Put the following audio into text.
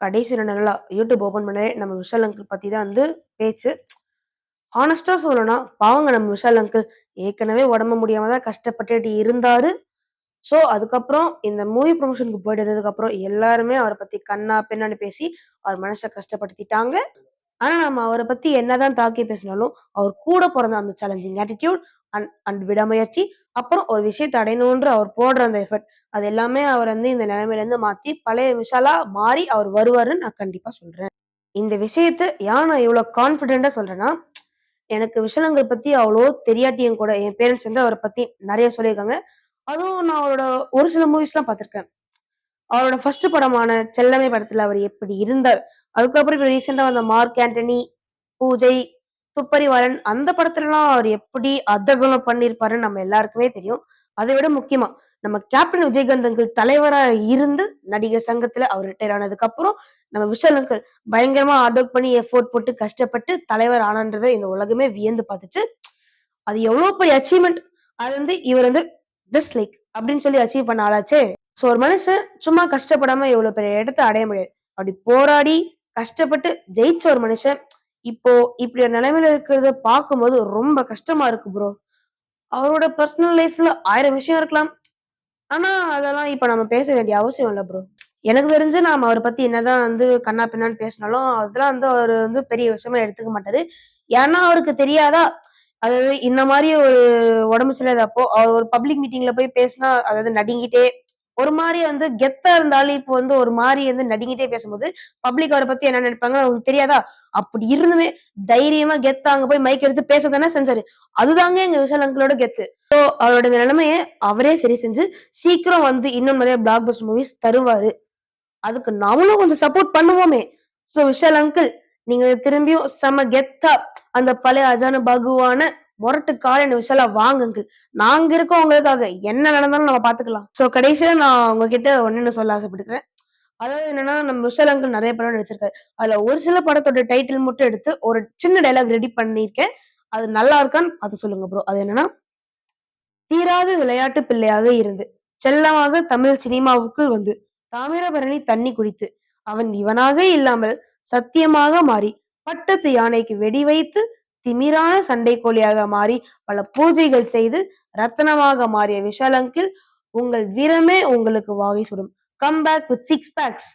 கடைசி ரெண்டு நாளா யூடியூப் ஓப்பன் பண்ணவே நம்ம விஷால் அங்கிள் பத்தி தான் வந்து பேச்சு. ஹானஸ்ட்டா சொல்லணும்னா, பாவங்க நம்ம விஷால் அங்கிள். ஏற்கனவே உடம்பு முடியாம தான் கஷ்டப்பட்டுட்டு இருந்தாரு. ஸோ, அதுக்கப்புறம் இந்த மூவி ப்ரொமோஷனுக்கு போயிட்டு வந்ததுக்கப்புறம் எல்லாருமே அவரை பத்தி கண்ணா பெண்ணான்னு பேசி, அவர் மனசை கஷ்டப்படுத்திட்டாங்க. ஆனா, நம்ம அவரை பத்தி என்னதான் தாக்கி பேசினாலும், அவர் கூட பிறந்த அந்த சேலஞ்சிங் ஆட்டிடியூட் அண்ட் அண்ட் விடமுயற்சி அப்புறம் ஒரு விஷயத்த அடையணுன்ற அவர் போடுற அந்த எஃபர்ட், அது எல்லாமே அவர் வந்து இந்த நிலைமையிலருந்து மாத்தி, பழைய விஷாலா மாறி அவர் வருவாருன்னு நான் கண்டிப்பா சொல்றேன். இந்த விஷயத்த ஏன் நான் இவ்வளவு கான்ஃபிடென்ட்டா சொல்றேன்னா, எனக்கு விஷால் அங்கிள் பத்தி அவ்வளோ தெரியாட்டியும் கூட, என் பேரண்ட்ஸ் வந்து அவரை பத்தி நிறைய சொல்லியிருக்காங்க. அதுவும் நான் அவரோட ஒரு சில மூவிஸ்லாம் பார்த்துருக்கேன். அவரோட ஃபர்ஸ்ட் படமான செல்லமை படத்துல அவர் எப்படி இருந்தார்? அதுக்கப்புறம் இப்ப ரீசென்ட்டா வந்த மார்க் ஆண்டனி, பூஜை, துப்பறிவாளன் அந்த படத்துலலாம் அவர் எப்படி அதகலம் பண்ணியிருப்பாருன்னு நம்ம எல்லாருக்குமே தெரியும். அதை விட முக்கியமா, நம்ம கேப்டன் விஜயகாந்த் தலைவரா இருந்து நடிகர் சங்கத்துல அவர் ரிட்டயர் ஆனதுக்கப்புறம், நம்ம விஷாலங்கள் பயங்கரமா ஹார்ட் ஒர்க் பண்ணி எஃபோர்ட் போட்டு கஷ்டப்பட்டு தலைவர் ஆனான்றத இந்த உலகமே வியந்து பார்த்துச்சு. அது எவ்வளோ பெரிய அச்சீவ்மெண்ட் அது வந்து இவர் வந்து ஜஸ்ட் லைக் அப்படின்னு சொல்லி அச்சீவ் பண்ண ஆளாச்சே. ஸோ ஒரு மனுஷன் சும்மா கஷ்டப்படாம இவ்வளோ பெரிய இடத்த அடைய முடியாது. அப்படி போராடி, கஷ்டப்பட்டு ஜெயிச்ச ஒரு மனுஷன், இப்போ இப்படி ஒரு நிலைமையில இருக்கிறத பார்க்கும்போது ரொம்ப கஷ்டமா இருக்கு ப்ரோ. அவரோட பர்சனல் லைஃப்ல ஆயிரம் விஷயம் இருக்கலாம். ஆனா, அதெல்லாம் இப்ப நம்ம பேச வேண்டிய அவசியம் இல்லை ப்ரோ. எனக்கு தெரிஞ்சு நாம அவரை பத்தி என்னதான் வந்து கண்ணா பின்னான்னு பேசினாலும், அதெல்லாம் வந்து அவர் வந்து பெரிய விஷயமா எடுத்துக்க மாட்டாரு. ஏன்னா அவருக்கு தெரியாதா? அதாவது இந்த மாதிரி ஒரு உடம்பு சரியில்லாதப்போ, அவர் ஒரு பப்ளிக் மீட்டிங்ல போய் பேசினா, அதாவது நடுங்கிட்டே, ஒரு மாதிரி வந்து கெத்தா இருந்தாலும், இப்போ வந்து ஒரு மாதிரி வந்து நடிங்கிட்டே பேசும்போது, பப்ளிக் அவரை பத்தி என்ன நினைப்பாங்க அவங்களுக்கு தெரியாதா? அப்படி இருந்துமே தைரியமா கெத்தா அங்க போய் மைக் எடுத்து பேச தானே செஞ்சாரு. அதுதாங்க எங்க விஷால் அங்கிளோட கெத்து. ஸோ அவரோட இந்த அவரே சரி செஞ்சு, சீக்கிரம் வந்து இன்னும் நிறைய பிளாக் பஸ்டர் மூவிஸ் தருவாரு. அதுக்கு நாமளும் கொஞ்சம் சப்போர்ட் பண்ணுவோமே! ஸோ விஷால் அங்கிள், நீங்க திரும்பியும் செம கெத்தா அந்த பழைய அஜானு பாகுவான மொரட்டு காளையன் விஷாலா வாங்க அங்கிள். நாங்க இருக்கோம் உங்களுக்காக. என்ன நடந்தாலும் நம்ம பாத்துக்கலாம் சோ கடைசியா நான் உங்ககிட்ட ஒன்னு சொல்ல ஆசைப்பட்டுக்கிறேன் அதாவது என்னன்னா, நம்ம விஷால் அங்கிள் நிறைய படம் நடிச்சிருக்காரு. அதுல ஒரு சில படத்தோட டைட்டில் மட்டும் எடுத்து ஒரு சின்ன டைலாக் ரெடி பண்ணியிருக்கேன். அது நல்லா இருக்கான்னு பார்த்து சொல்லுங்க ப்ரோ. அது என்னன்னா, தீராத விளையாட்டு பிள்ளையாக இருந்து, செல்லமாக தமிழ் சினிமாவுக்குள் வந்து, தாமிரபரணி தண்ணி குடித்து, அவன் இவனாக இல்லாமல் சத்தியமாக மாறி, பட்டத்து யானைக்கு வெடி வைத்து, திமிரான சண்டைக்கோழியாக மாறி, பல பூஜைகள் செய்து, ரத்தனமாக மாறிய விஷாலங்கில் உங்கள் வீரமே உங்களுக்கு வாகை சுடும். Come back with six packs.